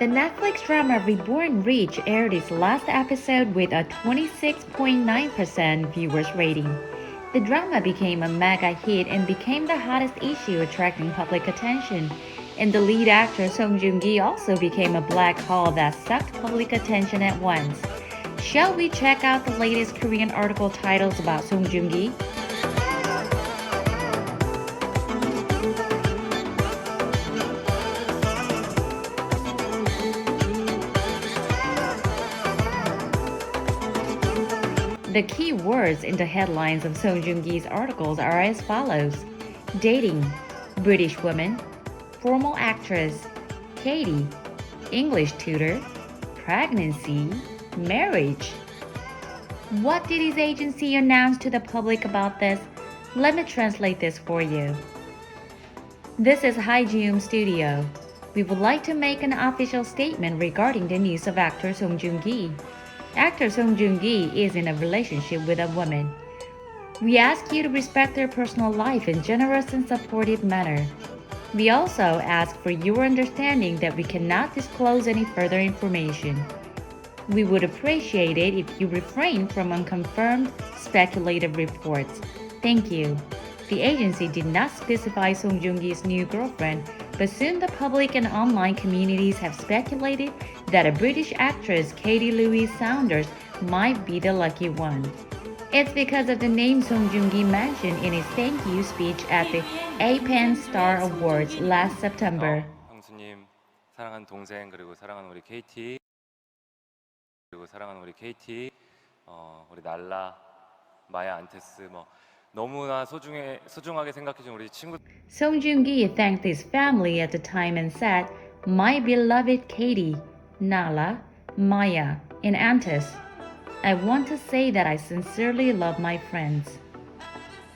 The Netflix drama Reborn Reach aired its last episode with a 26.9% viewers rating. The drama became a mega hit and became the hottest issue attracting public attention. And the lead actor Song Joong-ki also became a black hole that sucked public attention at once. Shall we check out the latest Korean article titles about Song Joong-ki? The key words in the headlines of Song Joong-ki's articles are as follows: dating, British woman, formal actress, Katie, English tutor, pregnancy, marriage. What did his agency announce to the public about this? Let me translate this for you. This is Hygium Studio. We would like to make an official statement regarding the news of actor Song Joong-ki. Actor Song Joong-ki is in a relationship with a woman. We ask you to respect their personal life in generous and supportive manner. We also ask for your understanding that we cannot disclose any further information. We would appreciate it if you refrain from unconfirmed, speculative reports. Thank you. The agency did not specify Song Joong-ki's new girlfriend, but soon the public and online communities have speculated that a British actress, Katie Louise Saunders, might be the lucky one. It's because of the name Song Joong-ki mentioned in his thank you speech at the APAN Star Awards last September. 어, 형수님 사랑하는 동생 그리고 사랑하는 우리 KT 그리고 사랑하는 우리 KT 어, 우리 날라 마야 안테스 뭐 너무나 소중해 소중하게 생각해 준 우리 친구 Song Joong-ki thanked his family at the time and said, My beloved Katie, Nala, Maya, and Antis, I want to say that I sincerely love my friends.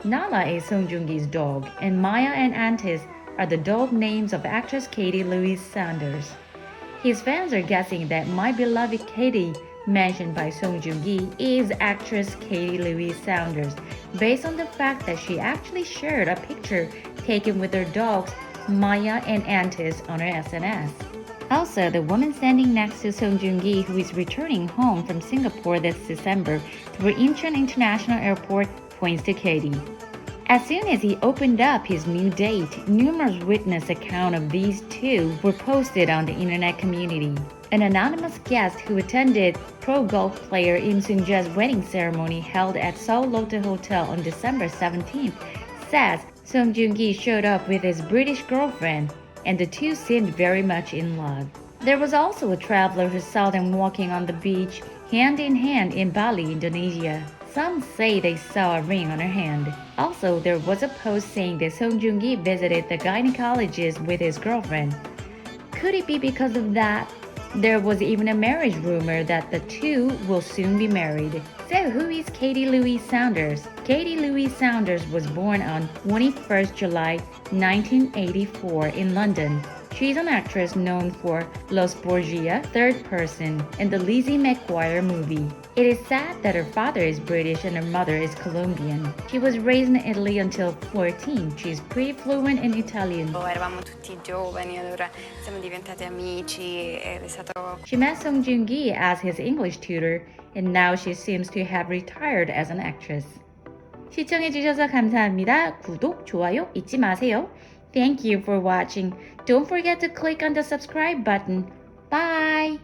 Nala is Song Joong-ki's dog, and Maya and Antis are the dog names of actress Katie Louise Saunders. His fans are guessing that My Beloved Katie, Mentioned by Song Joong-ki, is actress Katie Louise Saunders, based on the fact that she actually shared a picture taken with her dogs Maya and Antis on her SNS. Also, the woman standing next to Song Joong-ki, who is returning home from Singapore this December through Incheon International Airport, points to Katie. As soon as he opened up his new date, numerous witness accounts of these two were posted on the internet community. An anonymous guest who attended pro golf player Im Sung-jae's wedding ceremony held at Seoul Lotte Hotel on December 17th says Song Joong-ki showed up with his British girlfriend and the two seemed very much in love. There was also a traveler who saw them walking on the beach hand in hand in Bali, Indonesia. Some say they saw a ring on her hand. Also, there was a post saying that Song Joong-ki visited the gynecologist with his girlfriend. Could it be because of that? There was even a marriage rumor that the two will soon be married. So, who is Katie Louise Saunders? Katie Louise Saunders was born on 21st July 1984 in London. She's an actress known for Los Borgia, Third Person, and the Lizzie McGuire movie. It is sad that her father is British and her mother is Colombian. She was raised in Italy until 14. She's pretty fluent in Italian. Eravamo tutti giovani, allora siamo diventati amici ed è stato She met Song Joong-ki as his English tutor, and now she seems to have retired as an actress. 시청해주셔서 감사합니다. 구독, 좋아요 잊지 마세요. Thank you for watching. Don't forget to click on the subscribe button. Bye!